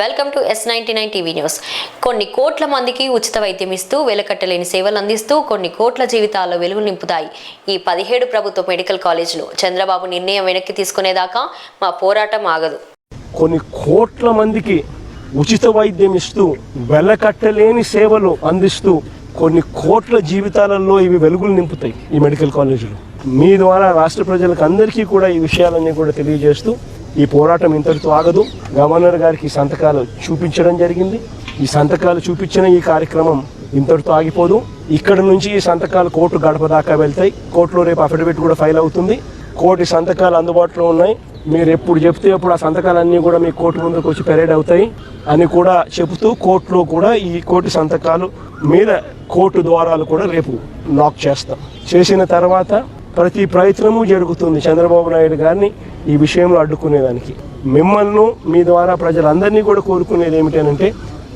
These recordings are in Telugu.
Welcome to S ninety nine TV news కొన్ని కోట్ల మందికి ఉచిత వైద్యం ఇస్తూ వెలకట్టలేని సేవలు అందిస్తూ కొన్ని కోట్ల జీవితాల్లో వెలుగు నింపుతాయి. ఈ పదిహేడు ప్రభుత్వ మెడికల్ కాలేజీలు చంద్రబాబు నిర్ణయం వెనక్కి తీసుకునేదాకా మా పోరాటం ఆగదు. కొన్ని కోట్ల మందికి ఉచిత వైద్యం ఇస్తూ వెలకట్టలేని సేవలు అందిస్తూ కొన్ని కోట్ల జీవితాలలో ఇవి వెలుగులు నింపుతాయి ఈ మెడికల్ కాలేజీలు. మీ ద్వారా రాష్ట్ర ప్రజలకు అందరికీ కూడా ఈ విషయాలన్నీ కూడా తెలియజేస్తూ ఈ పోరాటం ఇంతటితో ఆగదు. గవర్నర్ గారికి సంతకాలు చూపించడం జరిగింది. ఈ సంతకాలు చూపించిన ఈ కార్యక్రమం ఇంతటితో ఆగిపోదు. ఇక్కడ నుంచి ఈ సంతకాలు కోర్టు గడప దాకా వెళ్తాయి. కోర్టులో రేపు అఫిడవిట్ కూడా ఫైల్ అవుతుంది. కోటి సంతకాలు అందుబాటులో ఉన్నాయి. మీరు ఎప్పుడు చెప్తే అప్పుడు ఆ సంతకాలన్నీ కూడా మీ కోర్టు ముందుకు వచ్చి పెరేడ్ అవుతాయి అని కూడా చెబుతూ కోర్టులో కూడా ఈ కోటి సంతకాలు మీద కోర్టు ద్వారాలు కూడా రేపు లాక్ చేస్తాం. చేసిన తర్వాత ప్రతి ప్రయత్నము జరుగుతుంది. చంద్రబాబు నాయుడు గారిని ఈ విషయంలో అడ్డుకునేదానికి. మిమ్మల్ని మీ ద్వారా ప్రజలందరినీ కూడా కోరుకునేది ఏమిటంటే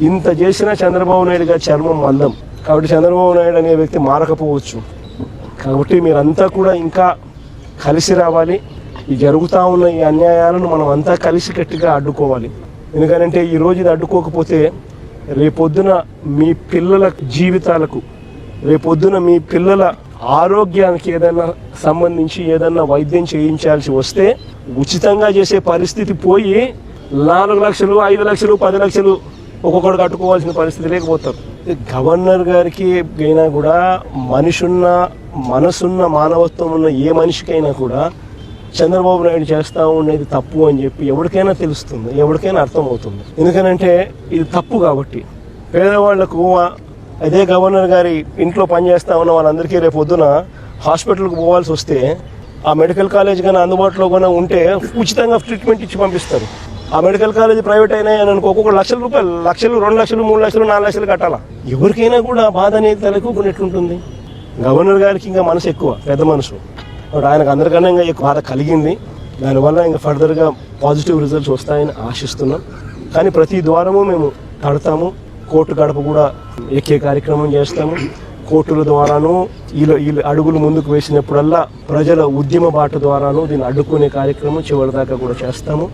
ఇంత చేసినా చంద్రబాబు నాయుడు గారి చర్మం మందం. కాబట్టి చంద్రబాబు నాయుడు అనే వ్యక్తి మారకపోవచ్చు. కాబట్టి మీరంతా కూడా ఇంకా కలిసి రావాలి. ఈ జరుగుతూ ఉన్న ఈ అన్యాయాలను మనం అంతా కలిసి కట్టిగా అడ్డుకోవాలి. ఎందుకంటే ఈ రోజు ఇది అడ్డుకోకపోతే రేపొద్దున మీ పిల్లల జీవితాలకు రేపొద్దున మీ పిల్లల ఆరోగ్యానికి ఏదైనా సంబంధించి ఏదైనా వైద్యం చేయించాల్సి వస్తే ఉచితంగా చేసే పరిస్థితి పోయి నాలుగు లక్షలు ఐదు లక్షలు పది లక్షలు ఒక్కొక్కడు కట్టుకోవాల్సిన పరిస్థితి లేకపోతారు. గవర్నర్ గారికి అయినా కూడా మనిషున్న మనసున్న మానవత్వం ఉన్న ఏ మనిషికైనా కూడా చంద్రబాబు నాయుడు చేస్తా ఉండేది తప్పు అని చెప్పి ఎవరికైనా తెలుస్తుంది ఎవరికైనా అర్థమవుతుంది. ఎందుకనంటే ఇది తప్పు కాబట్టి పేదవాళ్ళకు అదే గవర్నర్ గారి ఇంట్లో పనిచేస్తా ఉన్న వాళ్ళందరికీ రేపు పొద్దున హాస్పిటల్కి పోవాల్సి వస్తే ఆ మెడికల్ కాలేజ్ కానీ అందుబాటులో కానీ ఉంటే ఉచితంగా ట్రీట్మెంట్ ఇచ్చి పంపిస్తారు. ఆ మెడికల్ కాలేజ్ ప్రైవేట్ అయినా అని అనుకో ఒక్కొక్క లక్షల రూపాయలు లక్షలు రెండు లక్షలు మూడు లక్షలు నాలుగు లక్షలు కట్టాలా? ఎవరికైనా కూడా బాధ అనేది తలెక్కుకున్నట్లుంటుంది గవర్నర్ గారికి ఇంకా మనసు ఎక్కువ పెద్ద మనసు. ఆయనకు అందరికన్నా ఇంకా ఎక్కువ బాధ కలిగింది. దానివల్ల ఇంకా ఫర్దర్గా పాజిటివ్ రిజల్ట్స్ వస్తాయని ఆశిస్తున్నాం. కానీ ప్రతి ద్వారము మేము తడతాము. కోర్టు గడప కూడా ఎక్కే కార్యక్రమం చేస్తాము. కోర్టుల ద్వారాను వీళ్ళు వీళ్ళు అడుగులు ముందుకు వేసినప్పుడల్లా ప్రజల ఉద్యమ బాట ద్వారాను దీన్ని అడ్డుకునే కార్యక్రమం చివరి దాకా కూడా చేస్తాము.